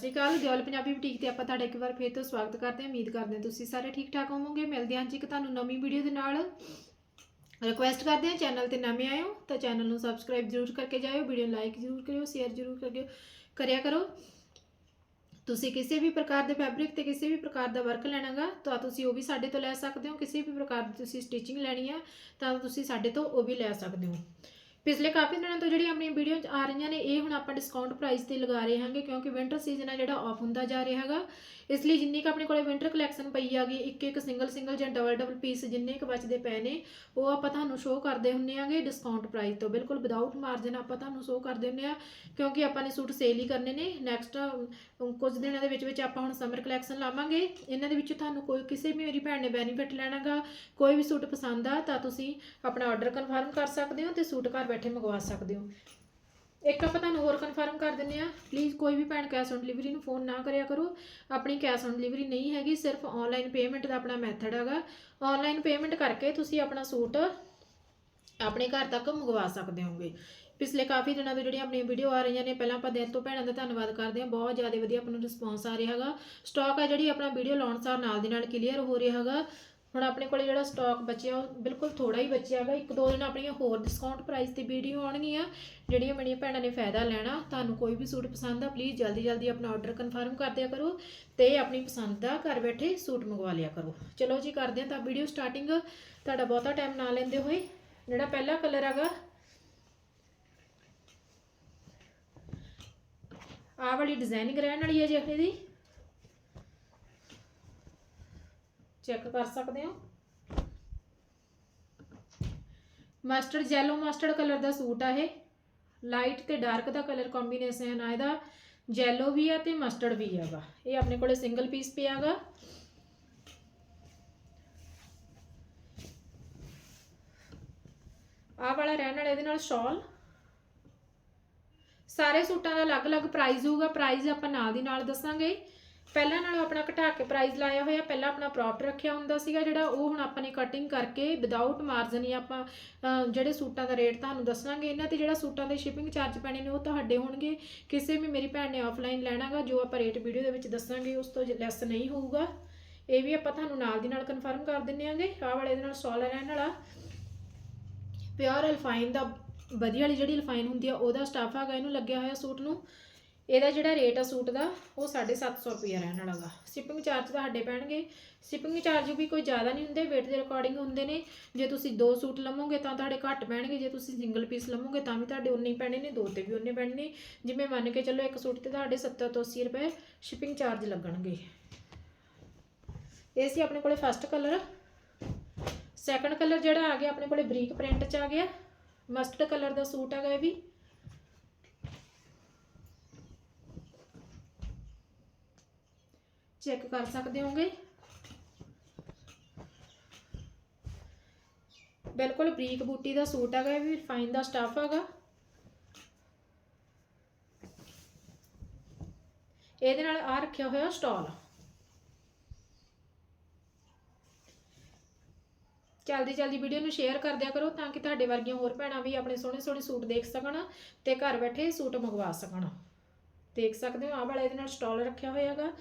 ਸ਼੍ਰੀ ਅਕਾਲ, ਦਿਓਲ ਪੰਜਾਬੀ ਬੁਟੀਕ ਤੇ ਆਪਾਂ ਤੁਹਾਡਾ ਇੱਕ ਵਾਰ ਫੇਰ ਤੋਂ ਸਵਾਗਤ ਕਰਦੇ ਹਾਂ। ਉਮੀਦ ਕਰਦੇ ਹਾਂ ਤੁਸੀਂ ਸਾਰੇ ਠੀਕ ਠਾਕ ਹੋਵੋਗੇ। ਮਿਲਦੇ ਹਾਂ ਜੀ ਇੱਕ ਤੁਹਾਨੂੰ ਨਵੀਂ ਵੀਡੀਓ ਦੇ ਨਾਲ। ਰਿਕੁਐਸਟ ਕਰਦੇ ਹਾਂ ਚੈਨਲ ਤੇ ਨਵੇਂ ਆਏ ਹੋ ਤਾਂ ਚੈਨਲ ਨੂੰ ਸਬਸਕ੍ਰਾਈਬ ਜ਼ਰੂਰ ਕਰਕੇ ਜਾਇਓ, ਵੀਡੀਓ ਨੂੰ ਲਾਈਕ ਜ਼ਰੂਰ ਕਰਿਓ ਸ਼ੇਅਰ ਜ਼ਰੂਰ ਕਰਿਓ, ਕਰਿਆ ਕਰੋ। ਤੁਸੀਂ ਕਿਸੇ ਵੀ ਪ੍ਰਕਾਰ ਦੇ ਫੈਬਰਿਕ ਤੇ ਕਿਸੇ ਵੀ ਪ੍ਰਕਾਰ ਦਾ ਵਰਕ ਲੈਣਾਗਾ ਤਾਂ ਤੁਸੀਂ ਉਹ ਵੀ ਸਾਡੇ ਤੋਂ ਲੈ ਸਕਦੇ ਹੋ। ਕਿਸੇ ਵੀ ਪ੍ਰਕਾਰ ਦੀ ਤੁਸੀਂ ਸਟਿਚਿੰਗ ਲੈਣੀ ਆ ਤਾਂ ਤੁਸੀਂ ਸਾਡੇ ਤੋਂ ਉਹ ਵੀ ਲੈ ਸਕਦੇ ਹੋ। ਪਿਛਲੇ ਕਾਫੀ ਦਿਨਾਂ ਤੋਂ ਜਿਹੜੀ ਆਪਣੀ ਵੀਡੀਓ 'ਚ ਆ ਰਹੀਆਂ ਨੇ, ਇਹ ਹੁਣ ਆਪਾਂ ਡਿਸਕਾਊਂਟ ਪ੍ਰਾਈਸ ਤੇ ਲਗਾ ਰਹੇ ਹਾਂਗੇ, ਕਿਉਂਕਿ ਵਿੰਟਰ ਸੀਜ਼ਨ ਆ ਜਿਹੜਾ ਆਫ ਹੁੰਦਾ ਜਾ ਰਿਹਾ ਹੈਗਾ। ਇਸ ਲਈ ਜਿੰਨੀ ਕ ਆਪਣੇ ਕੋਲੇ ਵਿੰਟਰ ਕਲੈਕਸ਼ਨ ਪਈ ਆਗੀ ਇੱਕ ਇੱਕ ਸਿੰਗਲ ਸਿੰਗਲ ਜਾਂ ਡਬਲ ਡਬਲ ਪੀਸ ਜਿੰਨੇ ਕ ਬਚਦੇ ਪਏ ਨੇ, ਉਹ ਆਪਾਂ ਤੁਹਾਨੂੰ ਸ਼ੋਅ ਕਰਦੇ ਹੁੰਨੇ ਆਗੇ ਡਿਸਕਾਊਂਟ ਪ੍ਰਾਈਸ ਤੋਂ। ਬਿਲਕੁਲ ਵਿਦਆਊਟ ਮਾਰਜਨ ਆਪਾਂ ਤੁਹਾਨੂੰ ਸ਼ੋਅ ਕਰਦੇ ਹੁੰਨੇ ਆ, ਕਿਉਂਕਿ ਆਪਾਂ ਨੇ ਸੂਟ ਸੇਲ ਹੀ ਕਰਨੇ ਨੇ। ਨੈਕਸਟ ਕੁਝ ਦਿਨਾਂ ਦੇ ਵਿੱਚ ਵਿੱਚ ਆਪਾਂ ਹੁਣ ਸਮਰ ਕਲੈਕਸ਼ਨ ਲਾਵਾਂਗੇ। ਇਹਨਾਂ ਦੇ ਵਿੱਚ ਤੁਹਾਨੂੰ ਕੋਈ ਕਿਸੇ ਵੀ ਮੇਰੀ ਭੈਣ ਨੇ ਬੈਨੀਫਿਟ ਲੈਣਾਗਾ, ਕੋਈ ਵੀ ਸੂਟ ਪਸੰਦ ਆ, ਤਾਂ ਤੁਸੀਂ ਆਪਣਾ ਆਰਡਰ ਕਨਫਰਮ ਕਰ ਸਕਦੇ ਹੋ ਤੇ ਸੂਟ ਘਰ ਬੈਠੇ ਮੰਗਵਾ ਸਕਦੇ ਹੋ। ਇੱਕ ਆਪਾਂ ਤੁਹਾਨੂੰ ਹੋਰ ਕਨਫਰਮ ਕਰ ਦਿੰਨੇ ਆ ਪਲੀਜ਼ ਕੋਈ ਵੀ ਭੈਣ ਕੈਸ਼ ਔਨ ਡਿਲੀਵਰੀ ਨੂੰ ਫੋਨ ਨਾ ਕਰਿਆ ਕਰੋ। ਆਪਣੀ ਕੈਸ਼ ਔਨ ਡਿਲੀਵਰੀ ਨਹੀਂ ਹੈਗੀ, ਸਿਰਫ ਆਨਲਾਈਨ ਪੇਮੈਂਟ ਦਾ ਆਪਣਾ ਮੈਥਡ ਹੈਗਾ। ਆਨਲਾਈਨ ਪੇਮੈਂਟ ਕਰਕੇ ਤੁਸੀਂ ਆਪਣਾ ਸੂਟ ਆਪਣੇ ਘਰ ਤੱਕ ਮੰਗਵਾ ਸਕਦੇ ਹੋਗੇ। ਪਿਛਲੇ ਕਾਫੀ ਦਿਨਾਂ ਤੋਂ ਜਿਹੜੀਆਂ ਆਪਣੀਆਂ ਵੀਡੀਓ ਆ ਰਹੀਆਂ ਨੇ, ਪਹਿਲਾਂ ਆਪਾਂ ਦਿਲ ਤੋਂ ਭੈਣਾਂ ਦਾ ਧੰਨਵਾਦ ਕਰਦੇ ਹਾਂ। ਬਹੁਤ ਜ਼ਿਆਦਾ ਵਧੀਆ ਆਪਣਾ ਨੂੰ ਰਿਸਪੌਂਸ ਆ ਰਿਹਾ ਹੈਗਾ। ਸਟਾਕ ਆ ਜਿਹੜੀ ਆਪਣਾ ਵੀਡੀਓ ਲਾਉਣ ਸਾਰ ਨਾਲ ਦੇ ਨਾਲ ਕਲੀਅਰ ਹੋ ਰਿਹਾ ਹੈਗਾ। ਹੁਣ ਆਪਣੇ ਕੋਲੇ ਜਿਹੜਾ ਸਟਾਕ ਬਚਿਆ, ਉਹ ਬਿਲਕੁਲ ਥੋੜਾ ਹੀ ਬਚਿਆ ਹੈਗਾ ਇੱਕ ਦੋ ਦਿਨ ਆਪਣੀਆਂ ਹੋਰ ਡਿਸਕਾਊਂਟ ਪ੍ਰਾਈਸ ਤੇ ਵੀਡੀਓ ਆਉਣਗੀਆਂ, ਜਿਹੜੀਆਂ ਮੇਰੀਆਂ ਭੈਣਾਂ ਨੇ ਫਾਇਦਾ ਲੈਣਾ। ਤੁਹਾਨੂੰ ਕੋਈ ਵੀ ਸੂਟ ਪਸੰਦ ਆ ਪਲੀਜ਼ ਜਲਦੀ ਜਲਦੀ ਆਪਣਾ ਆਰਡਰ ਕਨਫਰਮ ਕਰ ਦਿਆ ਕਰੋ ਤੇ ਆਪਣੀ ਪਸੰਦ ਦਾ ਘਰ ਬੈਠੇ ਸੂਟ ਮੰਗਵਾ ਲਿਆ ਕਰੋ। ਚਲੋ ਜੀ, ਕਰਦੇ ਹਾਂ ਤਾਂ ਵੀਡੀਓ ਸਟਾਰਟਿੰਗ ਤੁਹਾਡਾ ਬਹੁਤਾ ਟਾਈਮ ਨਾ ਲੈਂਦੇ ਹੋਏ, ਜਿਹੜਾ ਪਹਿਲਾ ਕਲਰ ਹੈਗਾ, ਆਹ ਵਾਲੀ ਡਿਜ਼ਾਈਨਿੰਗ ਰਹਿਣ ਵਾਲੀ ਹੈ ਜੀ ਇਹਦੀ ਚੈੱਕ ਕਰ ਸਕਦੇ ਹੋ? ਮਸਟਰਡ ਜੈਲੋ ਮਸਟਰਡ ਕਲਰ ਦਾ ਸੂਟ ਆ ਇਹ। ਲਾਈਟ ਤੇ ਡਾਰਕ ਦਾ ਕਲਰ ਕੰਬੀਨੇਸ਼ਨ ਆ ਇਹਦਾ। ਜੈਲੋ ਵੀ ਆ ਤੇ ਮਸਟਰਡ ਵੀ ਹੈਗਾ ਇਹ ਆਪਣੇ ਕੋਲੇ ਸਿੰਗਲ ਪੀਸ ਪਿਆਗਾ ਆਹ ਵਾਲਾ ਰਹਿਣ ਵਾਲਾ ਇਹਦੇ ਨਾਲ ਸ਼ਾਲ ਸਾਰੇ ਸੂਟਾਂ ਦਾ ਅਲੱਗ-ਅਲੱਗ ਪ੍ਰਾਈਸ ਹੋਊਗਾ। ਪ੍ਰਾਈਸ ਆਪਾਂ ਨਾਲ ਦੀ ਨਾਲ ਦੱਸਾਂਗੇ। ਪਹਿਲਾਂ ਨਾਲੋਂ ਆਪਣਾ ਘਟਾ ਕੇ ਪ੍ਰਾਈਸ ਲਾਇਆ ਹੋਇਆ, ਪਹਿਲਾਂ ਆਪਣਾ ਪ੍ਰੋਪਰ ਰੱਖਿਆ ਹੁੰਦਾ ਸੀਗਾ ਜਿਹੜਾ, ਉਹ ਹੁਣ ਆਪਾਂ ਨੇ ਕਟਿੰਗ ਕਰਕੇ ਵਿਦਆਊਟ ਮਾਰਜਨ ਹੀ ਆਪਾਂ ਜਿਹੜੇ ਸੂਟਾਂ ਦਾ ਰੇਟ ਤੁਹਾਨੂੰ ਦੱਸਾਂਗੇ, ਇਹਨਾਂ ਤੇ ਜਿਹੜਾ ਸੂਟਾਂ ਦੇ ਸ਼ਿਪਿੰਗ ਚਾਰਜ ਪੈਣੇ ਨੇ, ਉਹ ਤੁਹਾਡੇ ਹੋਣਗੇ। ਕਿਸੇ ਵੀ ਮੇਰੀ ਭੈਣ ਨੇ ਆਫਲਾਈਨ ਲੈਣਾਗਾ ਜੋ ਆਪਾਂ ਰੇਟ ਵੀਡੀਓ ਦੇ ਵਿੱਚ ਦੱਸਾਂਗੇ, ਉਸ ਤੋਂ ਲੈਸ ਨਹੀਂ ਹੋਊਗਾ। ਇਹ ਵੀ ਆਪਾਂ ਤੁਹਾਨੂੰ ਨਾਲ ਦੀ ਨਾਲ ਕਨਫਰਮ ਕਰ ਦਿੰਨੇ ਆਂਗੇ, ਆਹ ਵਾਲੇ ਦੇ ਨਾਲ ਸਟਾਲ ਰਹਿਣ ਵਾਲਾ। ਪਿਓਰ ਅਲਫਾਈਨ ਦਾ, ਵਧੀਆ ਵਾਲੀ ਜਿਹੜੀ ਅਲਫਾਈਨ ਹੁੰਦੀ ਆ, ਉਹਦਾ ਸਟਾਫ ਹੈਗਾ, ਇਹਨੂੰ ਲੱਗਿਆ ਹੋਇਆ ਸੂਟ ਨੂੰ। ਇਹਦਾ ਜਿਹੜਾ ਰੇਟ ਆ ਸੂਟ ਦਾ, ਉਹ 750 ਰੁਪਏ ਰਹਿਣ ਵਾਲਾ ਗਾ। ਸ਼ਿਪਿੰਗ ਚਾਰਜ ਤੁਹਾਡੇ ਪੈਣਗੇ। ਸ਼ਿਪਿੰਗ ਚਾਰਜ ਵੀ ਕੋਈ ਜ਼ਿਆਦਾ ਨਹੀਂ ਹੁੰਦੇ, weight ਦੇ ਅਕੋਰਡਿੰਗ ਹੁੰਦੇ ਨੇ। ਜੇ ਤੁਸੀਂ ਦੋ ਸੂਟ ਲਵੋਗੇ ਤਾਂ ਤੁਹਾਡੇ ਘੱਟ ਪੈਣਗੇ, ਜੇ ਤੁਸੀਂ ਸਿੰਗਲ ਪੀਸ ਲਵੋਗੇ ਤਾਂ ਵੀ ਤੁਹਾਡੇ ਉਨੇ ਹੀ ਪੈਣੇ ਨੇ, ਦੋ ਤੇ ਵੀ ਉਨੇ ਪੈਣੇ ਨੇ। ਜਿਵੇਂ ਮੰਨ ਕੇ ਚੱਲੋ ਇੱਕ ਸੂਟ ਤੇ ਤੁਹਾਡੇ 70 ਤੋਂ 80 ਰੁਪਏ ਸ਼ਿਪਿੰਗ ਚਾਰਜ ਲੱਗਣਗੇ। ਇਹ ਸੀ ਆਪਣੇ ਕੋਲੇ ਫਸਟ ਕਲਰ ਸੈਕੰਡ ਕਲਰ ਜਿਹੜਾ ਆ ਗਿਆ, ਆਪਣੇ ਕੋਲੇ ਬਰੀਕ ਪ੍ਰਿੰਟ ਚ ਆ ਗਿਆ। ਮਸਟਰਡ ਕਲਰ ਦਾ ਸੂਟ ਹੈਗਾ ਇਹ ਵੀ। ਚੈੱਕ ਕਰ ਸਕਦੇ ਹੋਗੇ ਬਿਲਕੁਲ ਬਰੀਕ ਬੂਟੀ ਦਾ ਸੂਟ ਹੈਗਾ, ਇਹ ਵੀ ਫਾਈਨ ਦਾ ਸਟਾਫ ਹੈਗਾ। ਇਹਦੇ ਨਾਲ ਆ ਰੱਖਿਆ ਹੋਇਆ ਸਟਾਲ ਜਲਦੀ ਜਲਦੀ ਵੀਡੀਓ ਨੂੰ ਸ਼ੇਅਰ ਕਰ ਦਿਆ ਕਰੋ ਤਾਂ ਕਿ ਤੁਹਾਡੇ ਵਰਗੀਆਂ ਹੋਰ ਭੈਣਾਂ ਵੀ ਆਪਣੇ ਸੋਹਣੇ ਸੋਹਣੇ ਸੂਟ ਦੇਖ ਸਕਣ ਤੇ ਘਰ ਬੈਠੇ ਸੂਟ ਮੰਗਵਾ ਸਕਣ। ਦੇਖ ਸਕਦੇ ਹੋ, ਆਹ ਵਾਲਾ ਇਹਦੇ ਨਾਲ ਸਟਾਲ ਰੱਖਿਆ ਹੋਇਆ ਹੈਗਾ।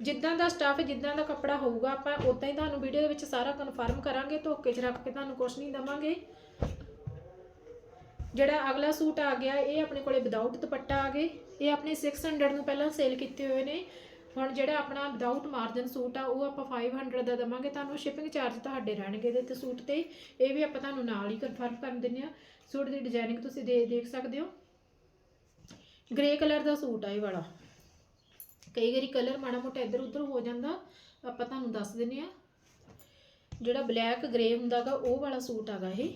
ਜਿੱਦਾਂ ਦਾ ਸਟੱਫ ਜਿੱਦਾਂ ਦਾ ਕੱਪੜਾ ਹੋਊਗਾ, ਆਪਾਂ ਉਦਾਂ ਹੀ ਤੁਹਾਨੂੰ ਵੀਡੀਓ ਦੇ ਵਿੱਚ ਸਾਰਾ ਕਨਫਰਮ ਕਰਾਂਗੇ, ਧੋਕੇ 'ਚ ਰੱਖ ਕੇ ਤੁਹਾਨੂੰ ਕੁਝ ਨਹੀਂ ਦਵਾਂਗੇ। ਜਿਹੜਾ ਅਗਲਾ ਸੂਟ ਆ ਗਿਆ, ਇਹ ਆਪਣੇ ਕੋਲੇ ਵਿਦਆਊਟ ਦੁਪੱਟਾ ਆ ਗਏ। ਇਹ ਆਪਣੇ 600 ਨੂੰ ਪਹਿਲਾਂ ਸੇਲ ਕੀਤੇ ਹੋਏ ਨੇ। ਹੁਣ ਜਿਹੜਾ ਆਪਣਾ ਵਿਦਆਊਟ ਮਾਰਜਨ ਸੂਟ ਆ, ਉਹ ਆਪਾਂ 500 ਦਾ ਦਵਾਂਗੇ। ਤੁਹਾਨੂੰ ਸ਼ਿਪਿੰਗ ਚਾਰਜ ਤੁਹਾਡੇ ਰਹਿਣਗੇ ਇਹਦੇ ਤੇ ਸੂਟ ਤੇ। ਇਹ ਵੀ ਆਪਾਂ ਤੁਹਾਨੂੰ ਨਾਲ ਹੀ ਕਨਫਰਮ ਕਰ ਦਿੰਨੇ ਆ ਸੂਟ ਦੀ ਡਿਜ਼ਾਈਨਿੰਗ ਤੁਸੀਂ ਦੇ ਦੇਖ ਸਕਦੇ ਹੋ। ਗ੍ਰੇ ਕਲਰ ਦਾ ਸੂਟ ਆ ਇਹ ਵਾਲਾ। ਕਈ ਵਾਰੀ ਕਲਰ ਮਾੜਾ ਮੋਟਾ ਇੱਧਰ ਉੱਧਰ ਹੋ ਜਾਂਦਾ, ਆਪਾਂ ਤੁਹਾਨੂੰ ਦੱਸ ਦਿੰਨੇ ਆ ਜਿਹੜਾ ਬਲੈਕ ਗ੍ਰੇ ਹੁੰਦਾਗਾ ਉਹ ਵਾਲਾ ਸੂਟ ਆਗਾ ਇਹ।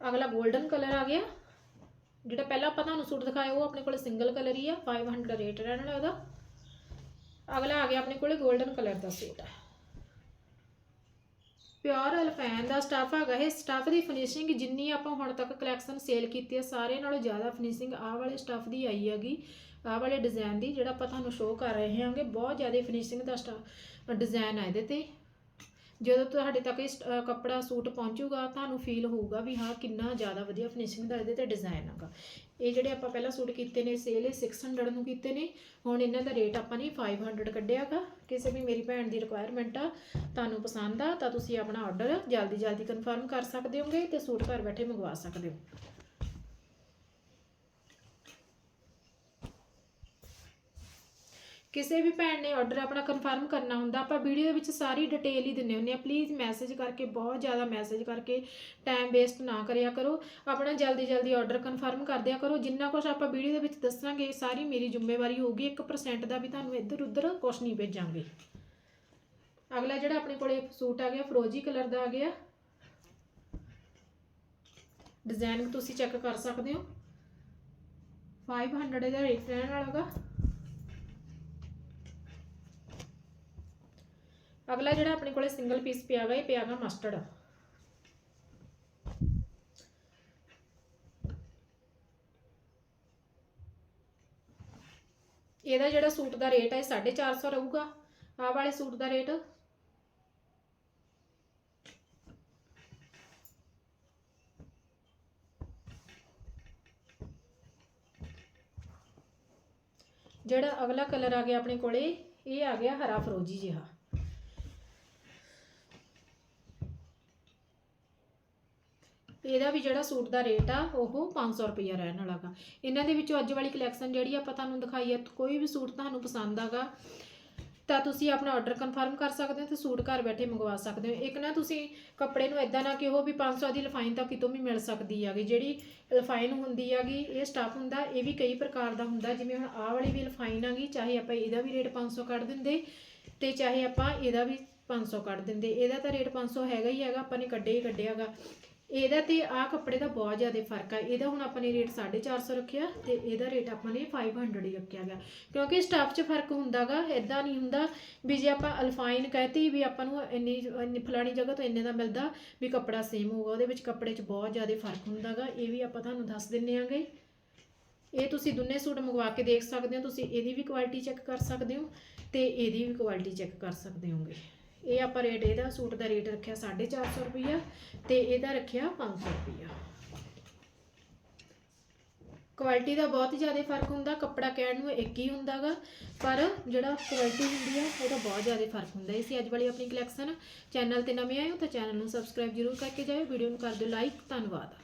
ਅਗਲਾ 골ਡਨ ਕਲਰ ਆ ਗਿਆ। ਜਿਹੜਾ ਪਹਿਲਾਂ ਆਪਾਂ ਤੁਹਾਨੂੰ ਸੂਟ ਦਿਖਾਇਆ, ਉਹ ਆਪਣੇ ਕੋਲ ਸਿੰਗਲ ਕਲਰ ਹੀ ਆ 500 ਰੇਟ ਰਹਿਣ ਵਾਲਾ ਉਹਦਾ। ਅਗਲਾ ਆ ਗਿਆ ਆਪਣੇ ਕੋਲੇ 골ਡਨ ਕਲਰ ਦਾ ਸੂਟ ਆ। ਪਿਓਰ ਅਲਫੈਨ ਦਾ ਸਟਾਫ ਹੈਗਾ ਇਹ। ਸਟਾਫ ਦੀ ਫਿਨਿਸ਼ਿੰਗ ਜਿੰਨੀ ਆਪਾਂ ਹੁਣ ਤੱਕ ਕਲੈਕਸ਼ਨ ਸੇਲ ਕੀਤੀ ਹੈ ਸਾਰੇ ਨਾਲੋਂ ਜ਼ਿਆਦਾ ਫਿਨਿਸ਼ਿੰਗ ਆਹ ਵਾਲੇ ਸਟਾਫ ਦੀ ਆਈ ਹੈਗੀ। ਆਹ ਵਾਲੇ ਡਿਜ਼ਾਈਨ ਦੀ ਜਿਹੜਾ ਆਪਾਂ ਤੁਹਾਨੂੰ ਸ਼ੋਅ ਕਰ ਰਹੇ ਹਾਂਗੇ, ਬਹੁਤ ਜ਼ਿਆਦਾ ਫਿਨਿਸ਼ਿੰਗ ਦਾ ਸਟਾ ਡਿਜ਼ਾਈਨ ਆ ਇਹਦੇ ਤੇ। ਜਦੋਂ ਤੁਹਾਡੇ ਤੱਕ ਇਹ ਸ- ਕੱਪੜਾ ਸੂਟ ਪਹੁੰਚੂਗਾ, ਤੁਹਾਨੂੰ ਫੀਲ ਹੋਊਗਾ ਵੀ ਹਾਂ, ਕਿੰਨਾ ਜ਼ਿਆਦਾ ਵਧੀਆ ਫਿਨਿਸ਼ਿੰਗ ਦਾ ਇਹਦੇ ਤੇ ਡਿਜ਼ਾਈਨ ਹੈਗਾ। ਇਹ ਜਿਹੜੇ ਆਪਾਂ ਪਹਿਲਾਂ ਸੂਟ ਕੀਤੇ ਨੇ ਸੇਲ ਇਹ 600 ਨੂੰ ਕੀਤੇ ਨੇ। ਹੁਣ ਇਹਨਾਂ ਦਾ ਰੇਟ ਆਪਾਂ ਨੇ 500 ਕੱਢਿਆਗਾ। ਕਿਸੇ ਵੀ ਮੇਰੀ ਭੈਣ ਦੀ ਰਿਕੁਆਇਰਮੈਂਟ ਆ, ਤੁਹਾਨੂੰ ਪਸੰਦ ਆ, ਤਾਂ ਤੁਸੀਂ ਆਪਣਾ ਆਰਡਰ ਜਲਦੀ ਜਲਦੀ ਕਨਫਰਮ ਕਰ ਸਕਦੇ ਹੋਗੇ ਤੇ ਸੂਟ ਘਰ ਬੈਠੇ ਮੰਗਵਾ ਸਕਦੇ ਹੋ। ਕਿਸੇ ਵੀ ਭੈਣ ਨੇ ਆਰਡਰ ਆਪਣਾ ਕਨਫਰਮ ਕਰਨਾ ਹੁੰਦਾ, ਆਪਾਂ ਵੀਡੀਓ ਦੇ ਵਿੱਚ ਸਾਰੀ ਡਿਟੇਲ ਹੀ ਦਿੰਨੇ ਹੁੰਦੇ ਆ ਪਲੀਜ਼ ਮੈਸੇਜ ਕਰਕੇ, ਬਹੁਤ ਜ਼ਿਆਦਾ ਮੈਸੇਜ ਕਰਕੇ ਟਾਈਮ ਵੇਸਟ ਨਾ ਕਰਿਆ ਕਰੋ। ਆਪਣਾ ਜਲਦੀ ਜਲਦੀ ਆਰਡਰ ਕਨਫਰਮ ਕਰ ਦਿਆ ਕਰੋ। ਜਿੰਨਾ ਕੁਝ ਆਪਾਂ ਵੀਡੀਓ ਦੇ ਵਿੱਚ ਦੱਸਾਂਗੇ ਸਾਰੀ ਮੇਰੀ ਜ਼ਿੰਮੇਵਾਰੀ ਹੋਊਗੀ। 1% ਦਾ ਵੀ ਤੁਹਾਨੂੰ ਇੱਧਰ ਉੱਧਰ ਕੁਝ ਨਹੀਂ ਭੇਜਾਂਗੇ। ਅਗਲਾ ਜਿਹੜਾ ਆਪਣੇ ਕੋਲੇ ਸੂਟ ਆ ਗਿਆ, ਫਰੋਜੀ ਕਲਰ ਦਾ ਆ ਗਿਆ। ਡਿਜ਼ਾਈਨ ਤੁਸੀਂ ਚੈੱਕ ਕਰ ਸਕਦੇ ਹੋ। 500 ਇਹਦਾ ਰੇਟ ਰਹਿਣ ਵਾਲਾ ਹੈਗਾ ਅਗਲਾ ਜਿਹੜਾ ਆਪਣੇ ਕੋਲੇ ਸਿੰਗਲ ਪੀਸ ਪਿਆ ਗਾ ਇਹ ਪਿਆ ਗਾ ਮਸਟਰਡ ਇਹਦਾ ਜਿਹੜਾ ਸੂਟ ਦਾ ਰੇਟ ਹੈ 450 ਰਹੂਗਾ। ਆਹ ਵਾਲੇ ਸੂਟ ਦਾ ਰੇਟ ਜਿਹੜਾ ਅਗਲਾ ਕਲਰ ਆ ਗਿਆ ਆਪਣੇ ਕੋਲੇ, ਇਹ ਆ ਗਿਆ ਹਰਾ ਫਰੋਜੀ ਜਿਹਾ। ਇਹਦਾ ਵੀ ਜਿਹੜਾ ਸੂਟ ਦਾ ਰੇਟ ਆ, ਉਹ 500 ਰੁਪਈਆ ਰਹਿਣ ਵਾਲਾ ਗਾ। ਇਹਨਾਂ ਦੇ ਵਿੱਚੋਂ ਅੱਜ ਵਾਲੀ ਕਲੈਕਸ਼ਨ ਜਿਹੜੀ ਆਪਾਂ ਤੁਹਾਨੂੰ ਦਿਖਾਈ ਹੈ ਕੋਈ ਵੀ ਸੂਟ ਤੁਹਾਨੂੰ ਪਸੰਦ ਆਗਾ, ਤਾਂ ਤੁਸੀਂ ਆਪਣਾ ਆਰਡਰ ਕਨਫਰਮ ਕਰ ਸਕਦੇ ਹੋ ਤੇ ਸੂਟ ਘਰ ਬੈਠੇ ਮੰਗਵਾ ਸਕਦੇ ਹੋ। ਇੱਕ ਨਾ ਤੁਸੀਂ ਕੱਪੜੇ ਨੂੰ ਇਦਾਂ ਨਾ ਉਹ ਵੀ 500 ਦੀ ਲਫਾਈਨ ਤਾਂ ਕਿਤੋਂ ਵੀ ਮਿਲ ਸਕਦੀ ਹੈਗੀ ਜਿਹੜੀ ਲਫਾਈਨ ਹੁੰਦੀ ਹੈਗੀ ਇਹ ਸਟਾਫ ਹੁੰਦਾ, ਇਹ ਵੀ ਕਈ ਪ੍ਰਕਾਰ ਦਾ ਹੁੰਦਾ। ਜਿਵੇਂ ਹੁਣ ਆਹ ਵਾਲੀ ਵੀ ਲਫਾਈਨ ਹੈਗੀ ਚਾਹੇ ਆਪਾਂ ਇਹਦਾ ਵੀ ਰੇਟ 500 ਕੱਢ ਦਿੰਦੇ ਤੇ ਚਾਹੇ ਆਪਾਂ ਇਹਦਾ ਵੀ 500 ਕੱਢ ਦਿੰਦੇ। ਇਹਦਾ ਤਾਂ ਰੇਟ 500 ਹੈਗਾ ਹੀ ਹੈਗਾ, ਆਪਾਂ ਨੇ ਕੱਢੇ ਹੀ ਕੱਢਿਆਗਾ ਇਹਦਾ ਤੇ ਆਹ ਕੱਪੜੇ ਦਾ ਬਹੁਤ ਜ਼ਿਆਦਾ ਫ਼ਰਕ ਆ। ਇਹਦਾ ਹੁਣ ਆਪਾਂ ਨੇ ਰੇਟ 450 ਰੱਖਿਆ ਤੇ ਇਹਦਾ ਰੇਟ ਆਪਾਂ ਨੇ 500 ਹੀ ਰੱਖਿਆ ਗਿਆ ਕਿਉਂਕਿ ਸਟਾਫ 'ਚ ਫ਼ਰਕ ਹੁੰਦਾਗਾ ਇਦਾਂ ਨਹੀਂ ਹੁੰਦਾ ਵੀ ਜੇ ਆਪਾਂ ਅਲਫਾਈਨ ਕਹਤੀ ਵੀ ਆਪਾਂ ਨੂੰ ਇੰਨੀ ਇੰਨੀ ਫਲਾਣੀ ਜਗ੍ਹਾ ਤੋਂ ਇੰਨੇ ਦਾ ਮਿਲਦਾ ਵੀ ਕੱਪੜਾ ਸੇਮ ਹੋਊਗਾ। ਉਹਦੇ ਵਿੱਚ ਕੱਪੜੇ 'ਚ ਬਹੁਤ ਜ਼ਿਆਦਾ ਫ਼ਰਕ ਹੁੰਦਾਗਾ ਇਹ ਵੀ ਆਪਾਂ ਤੁਹਾਨੂੰ ਦੱਸ ਦਿੰਨੇ ਆਂਗੇ ਇਹ ਤੁਸੀਂ ਦੋਨੇ ਸੂਟ ਮੰਗਵਾ ਕੇ ਦੇਖ ਸਕਦੇ ਹੋ। ਤੁਸੀਂ ਇਹਦੀ ਵੀ ਕੁਆਲਿਟੀ ਚੈੱਕ ਕਰ ਸਕਦੇ ਹੋ ਤੇ ਇਹਦੀ ਵੀ ਕੁਆਲਿਟੀ ਚੈੱਕ ਕਰ ਸਕਦੇ ਹੋਗੇ। ਇਹ ਆਪਾਂ ਰੇਟ ਇਹਦਾ ਸੂਟ ਦਾ ਰੇਟ ਰੱਖਿਆ 450 ਰੁਪਈਆ ਤੇ ਇਹਦਾ ਰੱਖਿਆ 500 ਰੁਪਈਆ। ਕੁਆਲਿਟੀ ਦਾ ਬਹੁਤ ਜ਼ਿਆਦਾ ਫ਼ਰਕ ਹੁੰਦਾ, ਕੱਪੜਾ ਕਹਿਣ ਨੂੰ ਇੱਕ ਹੀ ਹੁੰਦਾਗਾ, ਪਰ ਜਿਹੜਾ ਕੁਆਲਿਟੀ ਹੁੰਦੀ ਆ, ਉਹਦਾ ਬਹੁਤ ਜ਼ਿਆਦਾ ਫ਼ਰਕ ਹੁੰਦਾ। ਇਸ ਸੀ ਅੱਜ ਵਾਲੀ ਆਪਣੀ ਕਲੈਕਸ਼ਨ ਚੈਨਲ ਤੇ ਨਵੇਂ ਆਏ ਹੋ ਤਾਂ ਚੈਨਲ ਨੂੰ ਸਬਸਕ੍ਰਾਈਬ ਜ਼ਰੂਰ ਕਰਕੇ ਜਾਇਓ। ਵੀਡੀਓ ਨੂੰ ਕਰ ਦਿਓ ਲਾਈਕ ਧੰਨਵਾਦ।